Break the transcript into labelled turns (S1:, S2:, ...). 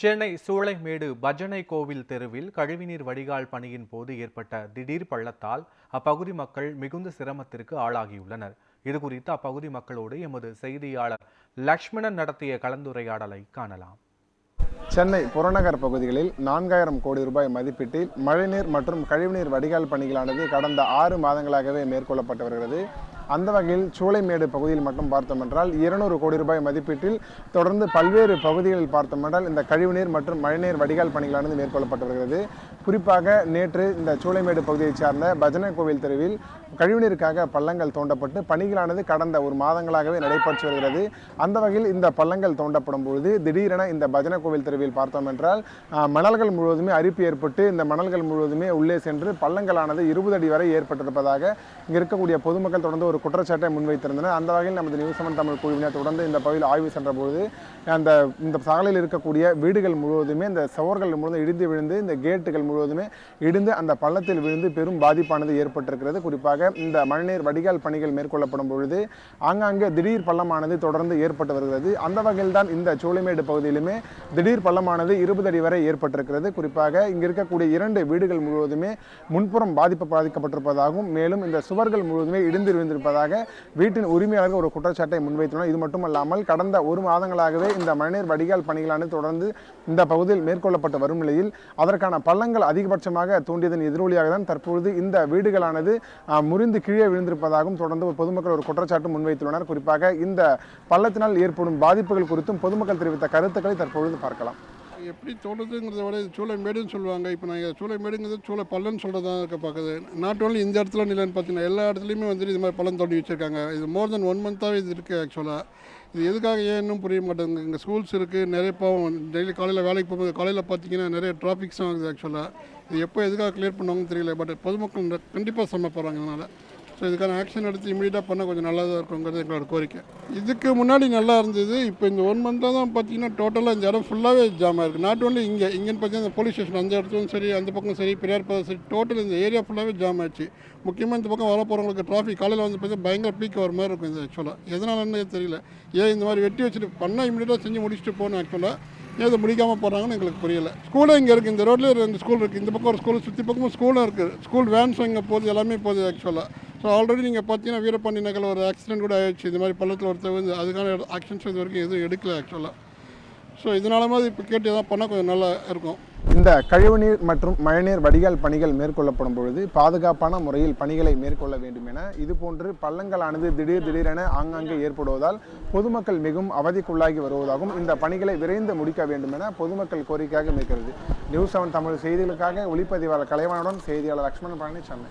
S1: சென்னை சூளைமேடு பஜனை கோவில் தெருவில் கழிவுநீர் வடிகால் பணியின் போது ஏற்பட்ட திடீர் பள்ளத்தால் அப்பகுதி மக்கள் மிகுந்த சிரமத்திற்கு ஆளாகியுள்ளனர். இதுகுறித்து அப்பகுதி மக்களோடு எமது செய்தியாளர் லக்ஷ்மணன் நடத்திய கலந்துரையாடலை காணலாம்.
S2: சென்னை புறநகர் பகுதிகளில் நான்காயிரம் கோடி ரூபாய் மதிப்பீட்டில் மழைநீர் மற்றும் கழிவுநீர் வடிகால் பணிகளானது கடந்த ஆறு மாதங்களாகவே மேற்கொள்ளப்பட்டு வருகிறது. அந்த வகையில் சூளைமேடு பகுதியில் மட்டும் பார்த்தோம் என்றால் இருநூறு கோடி ரூபாய் மதிப்பீட்டில் தொடர்ந்து பல்வேறு பகுதிகளில் பார்த்தோம் என்றால் இந்த கழிவுநீர் மற்றும் மழைநீர் வடிகால் பணிகளானது மேற்கொள்ளப்பட்டு வருகிறது. குறிப்பாக நேற்று இந்த சூளைமேடு பகுதியைச் சார்ந்த பஜனை கோவில் தெருவில் கழிவுநீருக்காக பள்ளங்கள் தோண்டப்பட்டு பணிகளானது கடந்த ஒரு மாதங்களாகவே நடைபெற்று வருகிறது. அந்த வகையில் இந்த பள்ளங்கள் தோண்டப்படும் பொழுது திடீரென இந்த பஜனை கோவில் தெருவில் பார்த்தோம் என்றால் மணல்கள் முழுவதுமே அரிப்பு ஏற்பட்டு இந்த மணல்கள் முழுவதுமே உள்ளே சென்று பள்ளங்களானது இருபது அடி வரை ஏற்பட்டிருப்பதாக இங்கே இருக்கக்கூடிய பொதுமக்கள் தொடர்ந்து ஒரு குற்றச்சாட்டை முன்வைத்திருந்தனர். அந்த வகையில் நமது நியூஸ் செவன் தமிழ் குழுவினர் தொடர்ந்து இந்த பகுதியில் ஆய்வு சென்ற பொழுது அந்த இந்த சாலையில் இருக்கக்கூடிய வீடுகள் முழுவதுமே இந்த சுவர்கள் முழுவதும் இடிந்து விழுந்து இந்த கேட்டுகள் முழுவதுமே இடிந்து அந்த பள்ளத்தில் விழுந்து பெரும் பாதிப்பானது ஏற்பட்டிருக்கிறது. குறிப்பாக இந்த மழைநீர் வடிகால் பணிகள் மேற்கொள்ளப்படும் பொழுது ஆங்காங்கே திடீர் பள்ளமானது தொடர்ந்து ஏற்பட்டு வருகிறது. அந்த வகையில் தான் இந்த சோழிமேடு பகுதியிலுமே திடீர் பள்ளமானது இருபது அடி வரை ஏற்பட்டிருக்கிறது. குறிப்பாக இங்கு இருக்கக்கூடிய இரண்டு வீடுகள் முழுவதுமே முன்புறம் பாதிப்பு பாதிக்கப்பட்டிருப்பதாகவும் மேலும் இந்த சுவர்கள் முழுவதுமே இடிந்து விழுந்திருப்பதாக வீட்டின் உரிமையாளர்கள் ஒரு குற்றச்சாட்டை முன்வைத்துள்ளனர். இது மட்டுமல்லாமல் கடந்த ஒரு மாதங்களாகவே இந்த மழைநீர் வடிகால் பணிகளானது தொடர்ந்து இந்த பகுதியில் மேற்கொள்ளப்பட்டு வரும் நிலையில் அதற்கான பள்ளங்கள் அதிகபட்சமாக தூண்டியதன் எதிரொலியாக தான் தற்பொழுது இந்த வீடுகளானது முறிந்து கீழே விழுந்திருப்பதாகவும் தொடர்ந்து ஒரு பொதுமக்கள் ஒரு குற்றச்சாட்டு முன்வைத்துள்ளனர். குறிப்பாக இந்த பள்ளத்தினால் ஏற்படும் பாதிப்புகள் குறித்தும் பொதுமக்கள் தெரிவித்த கருத்துக்களை தற்பொழுது பார்க்கலாம்.
S3: எப்படி தோணுதுங்கிறத விட இது சூளைமேடுன்னு சொல்லுவாங்க. இப்போ நான் சூளைமேடுங்கிறது சூளை பள்ளம்னு சொல்கிறதா இருக்க பார்க்குது. நாட் ஓன்லி இந்த இடத்துல நிலன்னு பார்த்தீங்கன்னா எல்லா இடத்துலையுமே வந்துட்டு இது மாதிரி பள்ளம் தோண்டி வச்சுருக்காங்க. இது மோர் தென் ஒன் மந்த்தாகவே இது இருக்குது ஆக்சுவலாக இது எதுக்காக ஏன்னும் புரிய மாட்டேங்குது? இங்கே ஸ்கூல்ஸ் இருக்குது நிறைய பாவம் டெய்லி காலையில் வேலைக்கு போகும்போது காலையில் பார்த்தீங்கன்னா நிறைய டிராஃபிக்ஸும் ஆகுது ஆக்சுவலாக இது எப்போ எதுக்காக கிளியர் பண்ணுவாங்கன்னு தெரியல பட் பொதுமக்கள் கண்டிப்பாக சம்மப்படுறாங்க அதனால் இதனால். ஸோ இதுக்கான ஆக்ஷன் எடுத்து இமீடியட்டாக பண்ணால் கொஞ்சம் நல்லா தான் இருக்குங்கிறது எங்களோட கோரிக்கை. இதுக்கு முன்னாடி நல்லா இருந்தது. இப்போ இந்த ஒன் மந்த்தாக தான் பார்த்தீங்கன்னா டோட்டலாக இந்த இடம் ஃபுல்லாகவே ஜாம் ஆயிருக்கு. நாட் ஒன்லி இங்கே இங்கேன்னு பார்த்தீங்கன்னா போலீஸ் ஸ்டேஷன் அந்த இடத்துலும் சரி அந்த பக்கம் சரி பெரியார் பாதை சரி டோட்டல் இந்த ஏரியா ஃபுல்லாகவே ஜாம் ஆயிடுச்சு. முக்கியமாக இந்த பக்கம் வர போகிறவங்களுக்கு டிராஃபிக் காலையில் வந்து பார்த்தீங்கன்னா பயங்கர பீக் வர மாதிரி இருக்கும் இது ஆக்சுவலாக எதனாலன்னு தெரியல. ஏன் இந்த மாதிரி வெட்டி வச்சுட்டு பண்ணால் இமீடியட்டாக செஞ்சு முடிச்சுட்டு போகணும் ஆக்சுவலாக ஏன் இதை முடிக்காமல் போகிறாங்கன்னு எங்களுக்கு புரியல. ஸ்கூலும் இங்கே இருக்குது இந்த ரோட்லேயே ரெண்டு ஸ்கூல் இருக்குது இந்த பக்கம் ஒரு ஸ்கூல் சுற்றி பக்கமும் ஸ்கூலும் இருக்குது ஸ்கூல் வேன்ஸும் இங்கே போகுது எல்லாமே போகுது ஆக்சுவலாக ஸோ ஆல்ரெடி நீங்கள் பார்த்தீங்கன்னா வீரபாண்டி நகரில் ஒரு ஆக்சிடென்ட் கூட ஆயிடுச்சு. இந்த மாதிரி பள்ளத்தில் ஒருத்தர் வந்து அதுக்கான ஆக்ஷன்ஸ் இது வரைக்கும் எதுவும் எடுக்கல ஆக்சுவலாக ஸோ இதனால மாதிரி இப்போ கேட்டு எதாவது பண்ணால் கொஞ்சம் நல்லா இருக்கும்.
S2: இந்த கழிவுநீர் மற்றும் மழைநீர் வடிகால் பணிகள் மேற்கொள்ளப்படும் பொழுது பாதுகாப்பான முறையில் பணிகளை மேற்கொள்ள வேண்டும் என இதுபோன்று பள்ளங்களானது திடீர் திடீரென ஆங்காங்கே ஏற்படுவதால் பொதுமக்கள் மிகவும் அவதிக்குள்ளாகி வருவதாகவும் இந்த பணிகளை விரைந்து முடிக்க வேண்டும் என பொதுமக்கள் கோரிக்கையாக இருக்கிறது நியூஸ் செவன் தமிழ் செய்திகளுக்காக ஒளிப்பதிவாளர் கலைவானுடன் செய்தியாளர் லக்ஷ்மணன் பழனி சென்னை